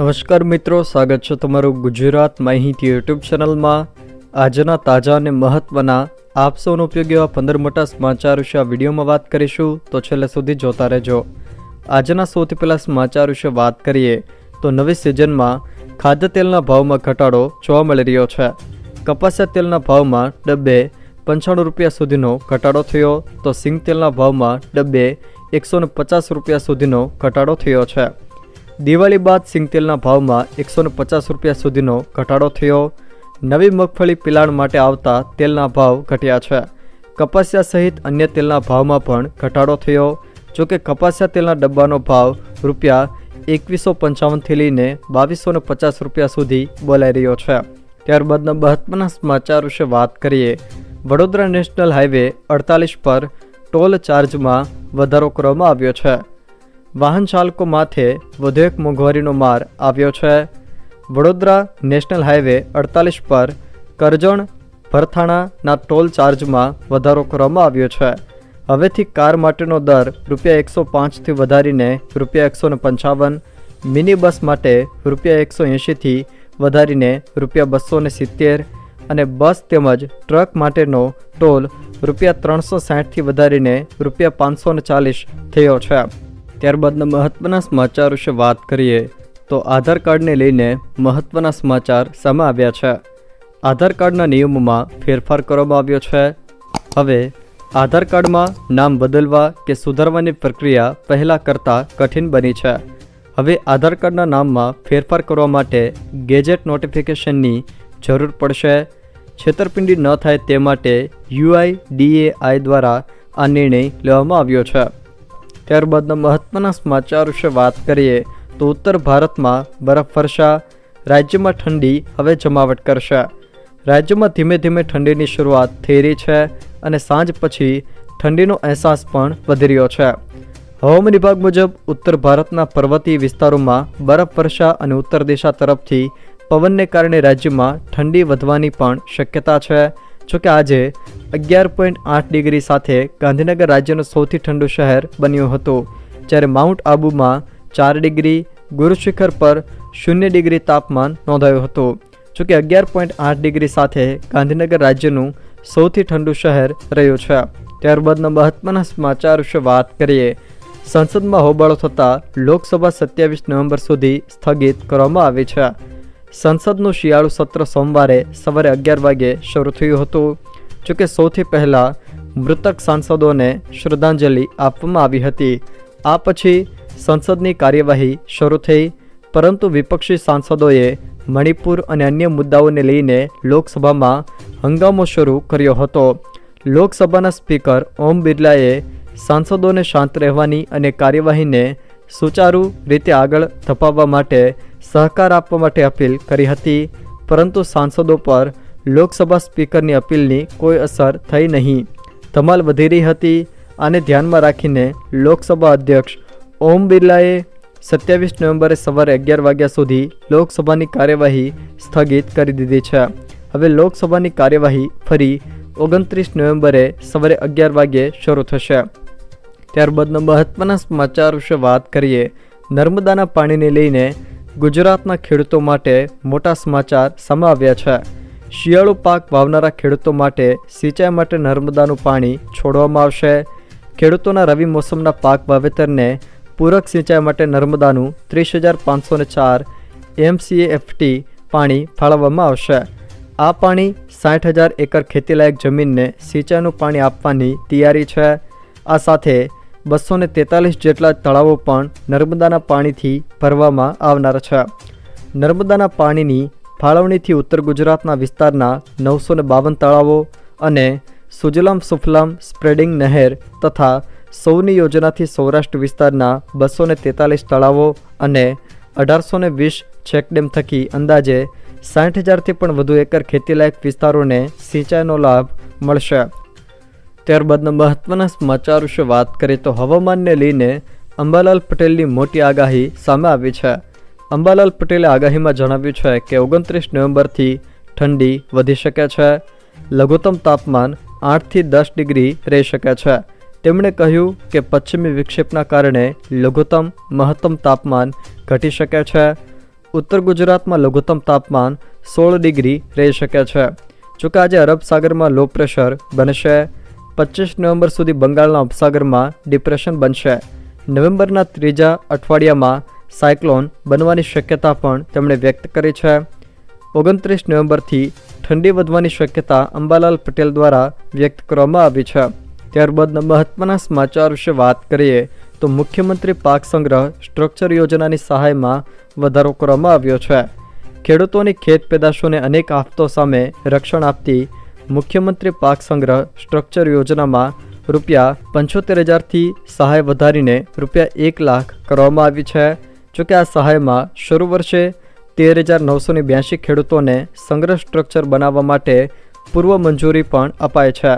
નમસ્કાર મિત્રો, સ્વાગત છે તમારું ગુજરાત માહિતી યુટ્યુબ ચેનલમાં. આજના તાજા અને મહત્વના આપસોનો ઉપયોગ એવા પંદર મોટા સમાચાર વિશે આ વિડીયોમાં વાત કરીશું, તો છેલ્લે સુધી જોતા રહેજો. આજના સૌથી પહેલાં સમાચાર વિશે વાત કરીએ, તો નવી સિઝનમાં ખાદ્ય તેલના ભાવમાં ઘટાડો જોવા મળી રહ્યો છે. કપાસિયા તેલના ભાવમાં ડબ્બે પંચાણું રૂપિયા સુધીનો ઘટાડો થયો, તો સિંગ તેલના ભાવમાં ડબ્બે એકસો પચાસ રૂપિયા સુધીનો ઘટાડો થયો છે. દિવાળી બાદ સિંગતેલના ભાવમાં એકસો પચાસ રૂપિયા સુધીનો ઘટાડો થયો. નવી મગફળી પિલાણ માટે આવતા તેલના ભાવ ઘટ્યા છે. કપાસિયા સહિત અન્ય તેલના ભાવમાં પણ ઘટાડો થયો. જોકે કપાસિયા તેલના ડબ્બાનો ભાવ રૂપિયા એકવીસો પંચાવનથી લઈને બાવીસો પચાસ રૂપિયા સુધી બોલાઈ રહ્યો છે. ત્યારબાદના મહત્વના સમાચાર વિશે વાત કરીએ. વડોદરા નેશનલ હાઈવે અડતાલીસ પર ટોલ ચાર્જમાં વધારો કરવામાં આવ્યો છે. વાહન ચાલકો માથે વધુ એક મોંઘવારીનો માર આવ્યો છે. વડોદરા નેશનલ હાઈવે અડતાલીસ પર કરજણ ભરથાણાના ટોલ ચાર્જમાં વધારો કરવામાં આવ્યો છે. હવેથી કાર માટેનો દર રૂપિયા એકસો પાંચથી વધારીને રૂપિયા એકસો પંચાવન, મિની બસ માટે રૂપિયા એકસો એંશીથી વધારીને રૂપિયા બસો ને સિત્તેર અને બસ તેમજ ટ્રક માટેનો ટોલ રૂપિયા ત્રણસો સાઠથી વધારીને રૂપિયા પાંચસો ચાલીસ થયો છે. ત્યારબાદના મહત્વના સમાચાર વિશે વાત કરીએ, તો આધાર કાર્ડને લઈને મહત્વના સમાચાર સામે આવ્યા છે. આધાર કાર્ડના નિયમોમાં ફેરફાર કરવામાં આવ્યો છે. હવે, આધાર કાર્ડમાં નામ બદલવા કે સુધારવાની પ્રક્રિયા પહેલાં કરતાં કઠિન બની છે. હવે આધાર કાર્ડના નામમાં ફેરફાર કરવા માટે ગેજેટ નોટિફિકેશનની જરૂર પડશે. છેતરપિંડી ન થાય તે માટે યુઆઈ ડીએઆઈ દ્વારા આ નિર્ણય લેવામાં આવ્યો છે. ત્યારબાદના મહત્વના સમાચાર વિશે વાત કરીએ, તો ઉત્તર ભારતમાં બરફવર્ષા રાજ્યમાં ઠંડી હવે જમાવટ કરશે. રાજ્યમાં ધીમે ધીમે ઠંડીની શરૂઆત થઈ રહી છે અને સાંજ પછી ઠંડીનો અહેસાસ પણ વધી રહ્યો છે. હવામાન વિભાગ મુજબ, ઉત્તર ભારતના પર્વતીય વિસ્તારોમાં બરફવર્ષા અને ઉત્તર દિશા તરફથી પવનને કારણે રાજ્યમાં ઠંડી વધવાની પણ શક્યતા છે. જોકે આજે અગિયાર પોઈન્ટ આઠ ડિગ્રી સાથે ગાંધીનગર રાજ્યનું સૌથી ઠંડુ શહેર બન્યું હતું, જ્યારે માઉન્ટ આબુમાં ચાર ડિગ્રી ગુરુશિખર પર શૂન્ય ડિગ્રી તાપમાન નોંધાયું હતું. જોકે અગિયાર પોઈન્ટ આઠ ડિગ્રી સાથે ગાંધીનગર રાજ્યનું સૌથી ઠંડુ શહેર રહ્યું છે. ત્યારબાદના મહત્વના સમાચાર વિશે વાત કરીએ. સંસદમાં હોબાળો થતાં લોકસભા સત્યાવીસ નવેમ્બર સુધી સ્થગિત કરવામાં આવી છે. સંસદનું શિયાળુ સત્ર સોમવારે સવારે અગિયાર વાગે શરૂ થયું હતું. જોકે સૌથી પહેલાં મૃતક સાંસદોને શ્રદ્ધાંજલિ આપવામાં આવી હતી. આ પછી સંસદની કાર્યવાહી શરૂ થઈ, પરંતુ વિપક્ષી સાંસદોએ મણિપુર અને અન્ય મુદ્દાઓને લઈને લોકસભામાં હંગામો શરૂ કર્યો હતો. લોકસભાના સ્પીકર ઓમ બિરલાએ સાંસદોને શાંત રહેવાની અને કાર્યવાહીને સુચારુ રીતે આગળ ધપાવવા માટે સહકાર આપવા માટે અપીલ કરી હતી, પરંતુ સાંસદો પર લોકસભા સ્પીકરની અપીલની કોઈ અસર થઈ નહીં. ધમાલ વધી રહી હતી આને ધ્યાનમાં રાખીને લોકસભા અધ્યક્ષ ઓમ બિરલાએ સત્યાવીસ નવેમ્બરે સવારે અગિયાર વાગ્યા સુધી લોકસભાની કાર્યવાહી સ્થગિત કરી દીધી છે. હવે લોકસભાની કાર્યવાહી ફરી ઓગણત્રીસ નવેમ્બરે સવારે અગિયાર વાગ્યે શરૂ થશે. ત્યારબાદના મહત્ત્વના સમાચાર વિશે વાત કરીએ. નર્મદાના પાણીને લઈને ગુજરાતના ખેડૂતો માટે મોટા સમાચાર સામે આવ્યા છે. શિયાળુ પાક વાવનારા ખેડૂતો માટે સિંચાઈ માટે નર્મદાનું પાણી છોડવામાં આવશે. ખેડૂતોના રવિ મોસમના પાક વાવેતરને પૂરક સિંચાઈ માટે નર્મદાનું ત્રીસ હજાર પાંચસો ને ચાર એમસીએફટી પાણી ફાળવવામાં આવશે. આ પાણી સાઠ હજાર એકર ખેતીલાયક જમીનને સિંચાઈનું પાણી આપવાની તૈયારી છે. આ સાથે બસો ને તેતાલીસ જેટલા તળાવો પણ નર્મદાના પાણીથી ભરવામાં આવનાર છે. નર્મદાના પાણીની ફાળવણીથી ઉત્તર ગુજરાતના વિસ્તારના નવસો ને બાવન તળાવો અને સુજલામ સુફલામ સ્પ્રેડિંગ નહેર તથા સૌની યોજનાથી સૌરાષ્ટ્ર વિસ્તારના બસો ને તેતાલીસ તળાવો અને અઢારસો ને વીસ ચેકડેમ થકી અંદાજે સાઠ હજારથી પણ વધુ એકર ખેતીલાયક વિસ્તારોને સિંચાઈનો લાભ મળશે. ત્યારબાદના મહત્વના સમાચાર વિશે વાત કરીએ તો હવામાનને લઈને અંબાલાલ પટેલની મોટી આગાહી સામે આવી છે. અંબાલાલ પટેલે આગાહીમાં જણાવ્યું છે કે ઓગણત્રીસ નવેમ્બરથી ઠંડી વધી શકે છે. લઘુત્તમ તાપમાન આઠથી દસ ડિગ્રી રહી શકે છે. તેમણે કહ્યું કે પશ્ચિમી વિક્ષેપના કારણે લઘુત્તમ, મહત્તમ તાપમાન ઘટી શકે છે. ઉત્તર ગુજરાતમાં લઘુત્તમ તાપમાન સોળ ડિગ્રી રહી શકે છે. જોકે આજે અરબ સાગરમાં લો પ્રેશર બનશે. પચીસ નવેમ્બર સુધી બંગાળના ઉપસાગરમાં ડિપ્રેશન બનશે. નવેમ્બરના ત્રીજા અઠવાડિયામાં સાયક્લોન બનવાની શક્યતા પણ તેમણે વ્યક્ત કરી છે. ઓગણત્રીસ નવેમ્બરથી ઠંડી વધવાની શક્યતા અંબાલાલ પટેલ દ્વારા વ્યક્ત કરવામાં આવી છે. ત્યારબાદના મહત્વના સમાચાર વિશે વાત કરીએ, તો મુખ્યમંત્રી પાક સંગ્રહ સ્ટ્રક્ચર યોજનાની સહાયમાં વધારો કરવામાં આવ્યો છે. ખેડૂતોની ખેત પેદાશોને અનેક આફતો સામે રક્ષણ આપતી મુખ્યમંત્રી પાક સંગ્રહ સ્ટ્રક્ચર યોજનામાં રૂપિયા પંચોતેર હજારથી સહાય વધારીને રૂપિયા એક લાખ કરવામાં આવી છે. જોકે આ સહાયમાં શરૂ વર્ષે તેર હજાર નવસોની બ્યાસી ખેડૂતોને સંગ્રહ સ્ટ્રક્ચર બનાવવા માટે પૂર્વ મંજૂરી પણ અપાય છે.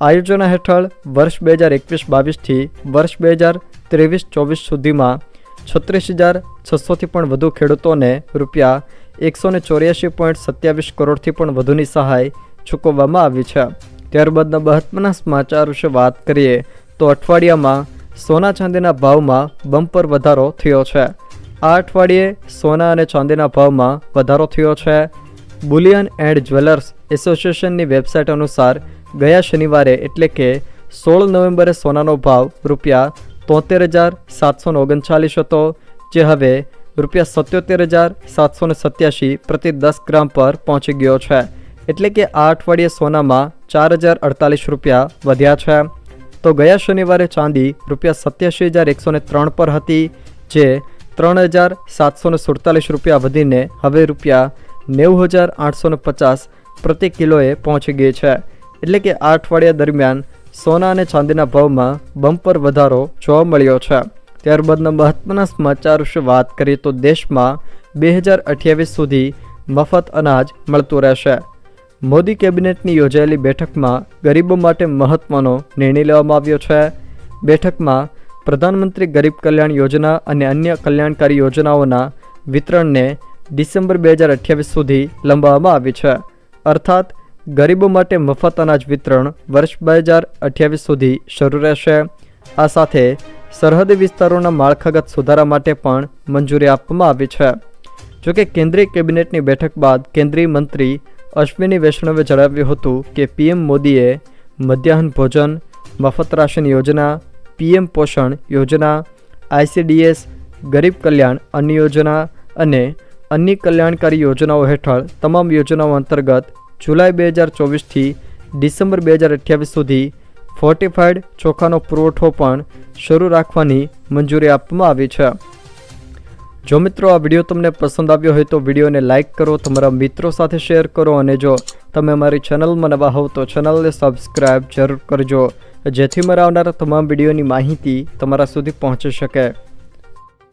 આ યોજના હેઠળ વર્ષ બે હજાર એકવીસ બાવીસથી વર્ષ બે હજાર ત્રેવીસ ચોવીસ સુધીમાં છત્રીસ હજાર છસોથી પણ વધુ ખેડૂતોને રૂપિયા એકસો ચોર્યાસી પોઈન્ટ સત્યાવીસ કરોડથી પણ વધુની સહાય ચૂકવવામાં આવી છે. ત્યારબાદના મહત્વના સમાચાર વિશે વાત કરીએ, તો અઠવાડિયામાં સોના ચાંદીના ભાવમાં બમ્પર વધારો થયો છે. આ અઠવાડિયે સોના અને ચાંદીના ભાવમાં વધારો થયો છે. બુલિયન એન્ડ જ્વેલર્સ એસોસિએશનની વેબસાઇટ અનુસાર ગયા શનિવારે એટલે કે સોળ નવેમ્બરે સોનાનો ભાવ રૂપિયા તોતેર હજાર સાતસો ઓગણચાલીસ હતો, જે હવે રૂપિયા સત્યોતેર હજાર સાતસો સત્યાસી પ્રતિ દસ ગ્રામ પર પહોંચી ગયો છે. એટલે કે આ અઠવાડિયે સોનામાં ચાર હજાર અડતાલીસ રૂપિયા વધ્યા છે. તો ગયા શનિવારે ચાંદી રૂપિયા સત્યાસી હજાર એકસો ત્રણ પર હતી, જે ત્રણ હજાર સાતસો સુડતાલીસ રૂપિયા વધીને હવે રૂપિયા નેવું હજાર આઠસો પચાસ પ્રતિ કિલોએ પહોંચી ગઈ છે. એટલે કે આ અઠવાડિયા દરમિયાન સોના અને ચાંદીના ભાવમાં બમ્પર વધારો જોવા મળ્યો છે. ત્યારબાદના મહત્વના સમાચાર વિશે વાત કરીએ તો દેશમાં બે હજાર અઠ્યાવીસ સુધી મફત અનાજ મળતું રહેશે. મોદી કેબિનેટની યોજાયેલી બેઠકમાં ગરીબો માટે મહત્વનો નિર્ણય લેવામાં આવ્યો છે. બેઠકમાં પ્રધાનમંત્રી ગરીબ કલ્યાણ યોજના અને અન્ય કલ્યાણકારી યોજનાઓના વિતરણને ડિસેમ્બર બે હજાર અઠ્યાવીસ સુધી લંબાવવામાં આવી છે. અર્થાત, ગરીબો માટે મફત અનાજ વિતરણ વર્ષ બે હજાર અઠ્યાવીસ સુધી શરૂ રહેશે. આ સાથે સરહદી વિસ્તારોના માળખાગત સુધારા માટે પણ મંજૂરી આપવામાં આવી છે. જોકે કેન્દ્રીય કેબિનેટની બેઠક બાદ કેન્દ્રીય મંત્રી અશ્વિની વૈષ્ણવે જણાવ્યું હતું કે પીએમ મોદીએ મધ્યાહન ભોજન, મફત રાશન યોજના, પીએમ પોષણ યોજના, આઈસીડીએસ, ગરીબ કલ્યાણ અન્ન યોજના અને અન્ય કલ્યાણકારી યોજનાઓ હેઠળ તમામ યોજનાઓ અંતર્ગત જુલાઈ બે હજાર ચોવીસથી ડિસેમ્બર બે હજાર અઠ્યાવીસ સુધી ફોર્ટિફાઈડ ચોખાનો પુરવઠો પણ શરૂ રાખવાની મંજૂરી આપવામાં આવી છે. જો મિત્રો આ વીડિયો તમને પસંદ આવ્યો હોય તો વિડીયોને લાઇક કરો, તમારા મિત્રો સાથે શેર કરો અને જો તમે મારી ચેનલમાં નવા હોવ તો ચેનલને સબસ્ક્રાઈબ જરૂર કરજો, જેથી મારા આવનારા તમામ વિડીયોની માહિતી તમારા સુધી પહોંચી શકે.